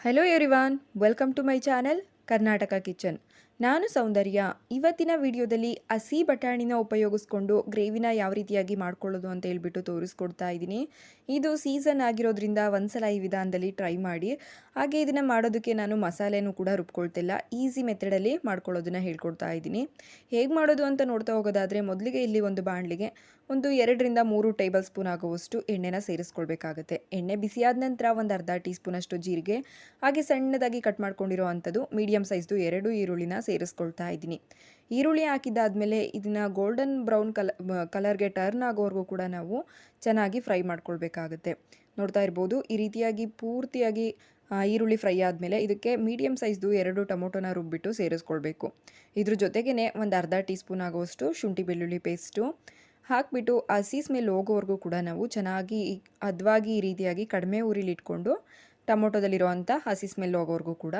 hello everyone welcome to my channel Karnataka kitchen ನಾನು ಸೌಂದರ್ಯ ಇವತ್ತಿನ ವಿಡಿಯೋದಲ್ಲಿ ಹಸಿ ಬಟಾಣಿನ ಉಪಯೋಗಿಸ್ಕೊಂಡು ಗ್ರೇವಿನ ಯಾವ ರೀತಿಯಾಗಿ ಮಾಡ್ಕೊಳ್ಳೋದು ಅಂತ ಹೇಳ್ಬಿಟ್ಟು ತೋರಿಸ್ಕೊಡ್ತಾ ಇದ್ದೀನಿ ಇದು ಸೀಸನ್ ಆಗಿರೋದ್ರಿಂದ ಒಂದ್ಸಲ ಈ ವಿಧಾನದಲ್ಲಿ ಟ್ರೈ ಮಾಡಿ ಹಾಗೆ ಇದನ್ನು ಮಾಡೋದಕ್ಕೆ ನಾನು ಮಸಾಲೆನೂ ಕೂಡ ರುಬ್ಕೊಳ್ತಿಲ್ಲ ಈಸಿ ಮೆಥಡಲ್ಲಿ ಮಾಡ್ಕೊಳ್ಳೋದನ್ನ ಹೇಳ್ಕೊಡ್ತಾ ಇದ್ದೀನಿ ಹೇಗೆ ಮಾಡೋದು ಅಂತ ನೋಡ್ತಾ ಹೋಗೋದಾದರೆ ಮೊದಲಿಗೆ ಇಲ್ಲಿ ಒಂದು ಬಾಣಲಿಗೆ ಒಂದು ಎರಡರಿಂದ ಮೂರು ಟೇಬಲ್ ಸ್ಪೂನ್ ಆಗುವಷ್ಟು ಎಣ್ಣೆನ ಸೇರಿಸ್ಕೊಳ್ಬೇಕಾಗುತ್ತೆ ಎಣ್ಣೆ ಬಿಸಿಯಾದ ನಂತರ ಒಂದು ಅರ್ಧ ಟೀ ಸ್ಪೂನಷ್ಟು ಜೀರಿಗೆ ಹಾಗೆ ಸಣ್ಣದಾಗಿ ಕಟ್ ಮಾಡ್ಕೊಂಡಿರೋ ಅಂಥದ್ದು ಮೀಡಿಯಮ್ ಸೈಜ್ದು ಎರಡು ಈರುಳ್ಳಿನ ಸೇರಿಸ್ಕೊಳ್ತಾ ಇದ್ದೀನಿ ಈರುಳ್ಳಿ ಹಾಕಿದ್ದಾದಮೇಲೆ ಇದನ್ನು ಗೋಲ್ಡನ್ ಬ್ರೌನ್ ಕಲ ಕಲರ್ಗೆ ಟರ್ನ್ ಆಗೋವರೆಗೂ ಕೂಡ ನಾವು ಚೆನ್ನಾಗಿ ಫ್ರೈ ಮಾಡ್ಕೊಳ್ಬೇಕಾಗುತ್ತೆ ನೋಡ್ತಾ ಇರ್ಬೋದು ಈ ರೀತಿಯಾಗಿ ಪೂರ್ತಿಯಾಗಿ ಈರುಳ್ಳಿ ಫ್ರೈ ಆದಮೇಲೆ ಇದಕ್ಕೆ ಮೀಡಿಯಮ್ ಸೈಜ್ದು ಎರಡು ಟೊಮೊಟೊನ ರುಬ್ಬಿಟ್ಟು ಸೇರಿಸ್ಕೊಳ್ಬೇಕು ಇದ್ರ ಜೊತೆಗೇ ಒಂದು ಅರ್ಧ ಟೀ ಸ್ಪೂನ್ ಆಗೋಷ್ಟು ಶುಂಠಿ ಬೆಳ್ಳುಳ್ಳಿ ಪೇಸ್ಟು ಹಾಕಿಬಿಟ್ಟು ಹಸಿ ಸ್ಮೆಲ್ ಹೋಗೋವರೆಗೂ ಕೂಡ ನಾವು ಚೆನ್ನಾಗಿ ಹದವಾಗಿ ಈ ರೀತಿಯಾಗಿ ಕಡಿಮೆ ಊರಿಲಿಟ್ಕೊಂಡು ಟೊಮೊಟೊದಲ್ಲಿರುವಂಥ ಹಸಿ ಸ್ಮೆಲ್ ಹೋಗೋವರೆಗೂ ಕೂಡ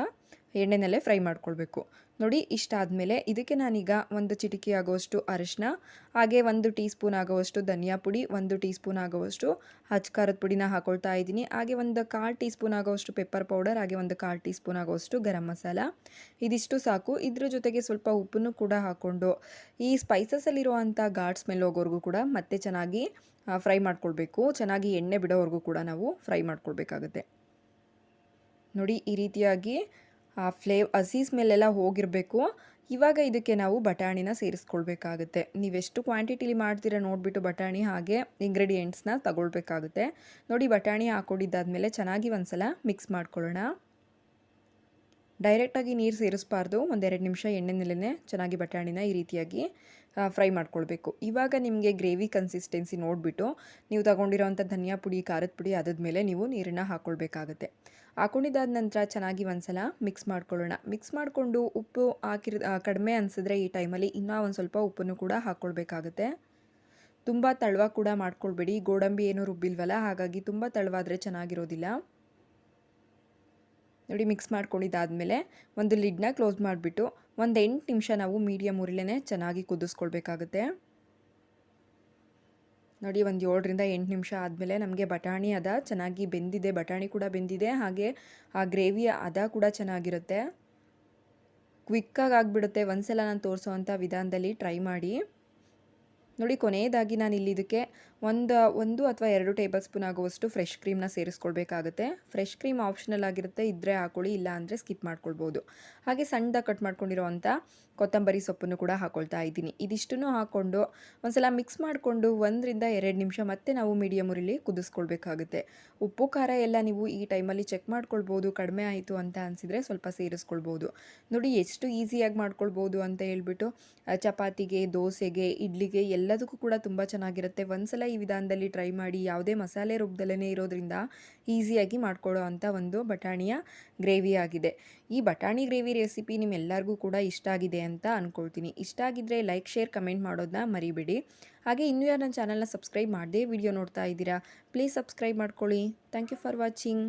ಎಣ್ಣೆನಲ್ಲೇ ಫ್ರೈ ಮಾಡ್ಕೊಳ್ಬೇಕು ನೋಡಿ ಇಷ್ಟ ಆದಮೇಲೆ ಇದಕ್ಕೆ ನಾನೀಗ ಒಂದು ಚಿಟಿಕೆ ಆಗೋವಷ್ಟು ಅರಿಶಿನ ಹಾಗೆ ಒಂದು ಟೀ ಸ್ಪೂನ್ ಆಗುವಷ್ಟು ಧನಿಯಾ ಪುಡಿ ಒಂದು ಟೀ ಸ್ಪೂನ್ ಆಗೋವಷ್ಟು ಹಚ್ಕಾರದ ಪುಡಿನ ಹಾಕೊಳ್ತಾ ಇದ್ದೀನಿ ಹಾಗೆ ಒಂದು ಕಾಲು ಟೀ ಸ್ಪೂನ್ ಆಗೋವಷ್ಟು ಪೆಪ್ಪರ್ ಪೌಡರ್ ಹಾಗೆ ಒಂದು ಕಾಲು ಟೀ ಸ್ಪೂನ್ ಆಗುವಷ್ಟು ಗರಂ ಮಸಾಲ ಇದಿಷ್ಟು ಸಾಕು ಇದ್ರ ಜೊತೆಗೆ ಸ್ವಲ್ಪ ಉಪ್ಪನ್ನು ಕೂಡ ಹಾಕ್ಕೊಂಡು ಈ ಸ್ಪೈಸಸಲ್ಲಿರುವಂಥ ಘಾಟ್ ಸ್ಮೆಲ್ ಹೋಗೋವರೆಗೂ ಕೂಡ ಮತ್ತೆ ಚೆನ್ನಾಗಿ ಫ್ರೈ ಮಾಡ್ಕೊಳ್ಬೇಕು ಚೆನ್ನಾಗಿ ಎಣ್ಣೆ ಬಿಡೋವರೆಗೂ ಕೂಡ ನಾವು ಫ್ರೈ ಮಾಡ್ಕೊಳ್ಬೇಕಾಗುತ್ತೆ ನೋಡಿ ಈ ರೀತಿಯಾಗಿ ಫ್ಲೇವ್ ಹಸಿ ಮೇಲೆಲ್ಲ ಹೋಗಿರಬೇಕು ಇವಾಗ ಇದಕ್ಕೆ ನಾವು ಬಟಾಣಿನ ಸೇರಿಸ್ಕೊಳ್ಬೇಕಾಗುತ್ತೆ ನೀವೆಷ್ಟು ಕ್ವಾಂಟಿಟಿಲಿ ಮಾಡ್ತೀರಾ ನೋಡಿಬಿಟ್ಟು ಬಟಾಣಿ ಹಾಗೆ ಇಂಗ್ರೀಡಿಯೆಂಟ್ಸ್ನ ತಗೊಳ್ಬೇಕಾಗುತ್ತೆ ನೋಡಿ ಬಟಾಣಿ ಹಾಕ್ಕೊಂಡಿದ್ದಾದಮೇಲೆ ಚೆನ್ನಾಗಿ ಸಲ ಮಿಕ್ಸ್ ಮಾಡ್ಕೊಳ್ಳೋಣ ಡೈರೆಕ್ಟಾಗಿ ನೀರು ಸೇರಿಸ್ಬಾರ್ದು ಒಂದೆರಡು ನಿಮಿಷ ಎಣ್ಣೆ ನೆಲೆಯೇ ಚೆನ್ನಾಗಿ ಬಟಾಣಿನ ಈ ರೀತಿಯಾಗಿ ಫ್ರೈ ಮಾಡ್ಕೊಳ್ಬೇಕು ಇವಾಗ ನಿಮಗೆ ಗ್ರೇವಿ ಕನ್ಸಿಸ್ಟೆನ್ಸಿ ನೋಡಿಬಿಟ್ಟು ನೀವು ತೊಗೊಂಡಿರೋವಂಥ ಧನಿಯಾ ಪುಡಿ ಖಾರದ ಪುಡಿ ಅದಾದ ಮೇಲೆ ನೀವು ನೀರನ್ನು ಹಾಕ್ಕೊಳ್ಬೇಕಾಗತ್ತೆ ಹಾಕೊಂಡಿದ್ದಾದ ನಂತರ ಚೆನ್ನಾಗಿ ಒಂದ್ಸಲ ಮಿಕ್ಸ್ ಮಾಡ್ಕೊಳ್ಳೋಣ ಮಿಕ್ಸ್ ಮಾಡಿಕೊಂಡು ಉಪ್ಪು ಹಾಕಿರೋ ಕಡಿಮೆ ಅನಿಸಿದ್ರೆ ಈ ಟೈಮಲ್ಲಿ ಇನ್ನೂ ಒಂದು ಸ್ವಲ್ಪ ಉಪ್ಪನ್ನು ಕೂಡ ಹಾಕ್ಕೊಳ್ಬೇಕಾಗತ್ತೆ ತುಂಬ ತಳವಾಗಿ ಕೂಡ ಮಾಡ್ಕೊಳ್ಬೇಡಿ ಗೋಡಂಬಿ ಏನು ರುಬ್ಬಿಲ್ವಲ್ಲ ಹಾಗಾಗಿ ತುಂಬ ತಳವಾದರೆ ಚೆನ್ನಾಗಿರೋದಿಲ್ಲ ನೋಡಿ ಮಿಕ್ಸ್ ಮಾಡ್ಕೊಂಡಿದ್ದಾದಮೇಲೆ ಒಂದು ಲಿಡ್ನ ಕ್ಲೋಸ್ ಮಾಡಿಬಿಟ್ಟು ಒಂದು ಎಂಟು ನಿಮಿಷ ನಾವು ಮೀಡಿಯಮ್ ಉರಿಲೇ ಚೆನ್ನಾಗಿ ಕುದಿಸ್ಕೊಳ್ಬೇಕಾಗುತ್ತೆ ನೋಡಿ ಒಂದು ಏಳರಿಂದ ಎಂಟು ನಿಮಿಷ ಆದಮೇಲೆ ನಮಗೆ ಬಟಾಣಿ ಅದ ಚೆನ್ನಾಗಿ ಬೆಂದಿದೆ ಬಟಾಣಿ ಕೂಡ ಬೆಂದಿದೆ ಹಾಗೆ ಆ ಗ್ರೇವಿಯ ಅದ ಕೂಡ ಚೆನ್ನಾಗಿರುತ್ತೆ ಕ್ವಿಕ್ಕಾಗಿ ಆಗಿಬಿಡುತ್ತೆ ಒಂದ್ಸಲ ನಾನು ತೋರಿಸೋ ವಿಧಾನದಲ್ಲಿ ಟ್ರೈ ಮಾಡಿ ನೋಡಿ ಕೊನೆಯದಾಗಿ ನಾನು ಇಲ್ಲಿ ಇದಕ್ಕೆ ಒಂದು ಒಂದು ಅಥವಾ ಎರಡು ಟೇಬಲ್ ಸ್ಪೂನ್ ಆಗುವಷ್ಟು ಫ್ರೆಶ್ ಕ್ರೀಮ್ನ ಸೇರಿಸ್ಕೊಳ್ಬೇಕಾಗುತ್ತೆ ಫ್ರೆಶ್ ಕ್ರೀಮ್ ಆಪ್ಷನಲ್ ಆಗಿರುತ್ತೆ ಇದ್ದರೆ ಹಾಕೊಳ್ಳಿ ಇಲ್ಲ ಅಂದರೆ ಸ್ಕಿಪ್ ಮಾಡ್ಕೊಳ್ಬೋದು ಹಾಗೆ ಸಣ್ಣದಾಗಿ ಕಟ್ ಮಾಡ್ಕೊಂಡಿರೋವಂಥ ಕೊತ್ತಂಬರಿ ಸೊಪ್ಪನ್ನು ಕೂಡ ಹಾಕೊಳ್ತಾ ಇದ್ದೀನಿ ಇದಿಷ್ಟನ್ನು ಹಾಕ್ಕೊಂಡು ಒಂದ್ಸಲ ಮಿಕ್ಸ್ ಮಾಡಿಕೊಂಡು ಒಂದರಿಂದ ಎರಡು ನಿಮಿಷ ಮತ್ತೆ ನಾವು ಮೀಡಿಯಮ್ ಉರಿಲಿ ಕುದಿಸ್ಕೊಳ್ಬೇಕಾಗುತ್ತೆ ಉಪ್ಪು ಖಾರ ಎಲ್ಲ ನೀವು ಈ ಟೈಮಲ್ಲಿ ಚೆಕ್ ಮಾಡ್ಕೊಳ್ಬೋದು ಕಡಿಮೆ ಆಯಿತು ಅಂತ ಅನಿಸಿದರೆ ಸ್ವಲ್ಪ ಸೇರಿಸ್ಕೊಳ್ಬೋದು ನೋಡಿ ಎಷ್ಟು ಈಸಿಯಾಗಿ ಮಾಡ್ಕೊಳ್ಬೋದು ಅಂತ ಹೇಳ್ಬಿಟ್ಟು ಚಪಾತಿಗೆ ದೋಸೆಗೆ ಇಡ್ಲಿಗೆ ಎಲ್ಲ ಎಲ್ಲದಕ್ಕೂ ಕೂಡ ತುಂಬ ಚೆನ್ನಾಗಿರುತ್ತೆ ಒಂದ್ಸಲ ಈ ವಿಧಾನದಲ್ಲಿ ಟ್ರೈ ಮಾಡಿ ಯಾವುದೇ ಮಸಾಲೆ ರೂಪದಲ್ಲೇ ಇರೋದ್ರಿಂದ ಈಸಿಯಾಗಿ ಮಾಡ್ಕೊಳ್ಳೋ ಅಂಥ ಒಂದು ಬಟಾಣಿಯ ಗ್ರೇವಿ ಆಗಿದೆ ಈ ಬಟಾಣಿ ಗ್ರೇವಿ ರೆಸಿಪಿ ನಿಮ್ಮೆಲ್ಲರಿಗೂ ಕೂಡ ಇಷ್ಟ ಆಗಿದೆ ಅಂತ ಅಂದ್ಕೊಳ್ತೀನಿ ಇಷ್ಟ ಆಗಿದ್ದರೆ ಲೈಕ್ ಶೇರ್ ಕಮೆಂಟ್ ಮಾಡೋದನ್ನ ಮರಿಬೇಡಿ ಹಾಗೆ ಇನ್ನೂ ಯಾರು ನನ್ನ ಚಾನಲ್ನ ಸಬ್ಸ್ಕ್ರೈಬ್ ಮಾಡದೇ ವಿಡಿಯೋ ನೋಡ್ತಾ ಇದ್ದೀರಾ ಪ್ಲೀಸ್ ಸಬ್ಸ್ಕ್ರೈಬ್ ಮಾಡ್ಕೊಳ್ಳಿ ಥ್ಯಾಂಕ್ ಯು ಫಾರ್ ವಾಚಿಂಗ್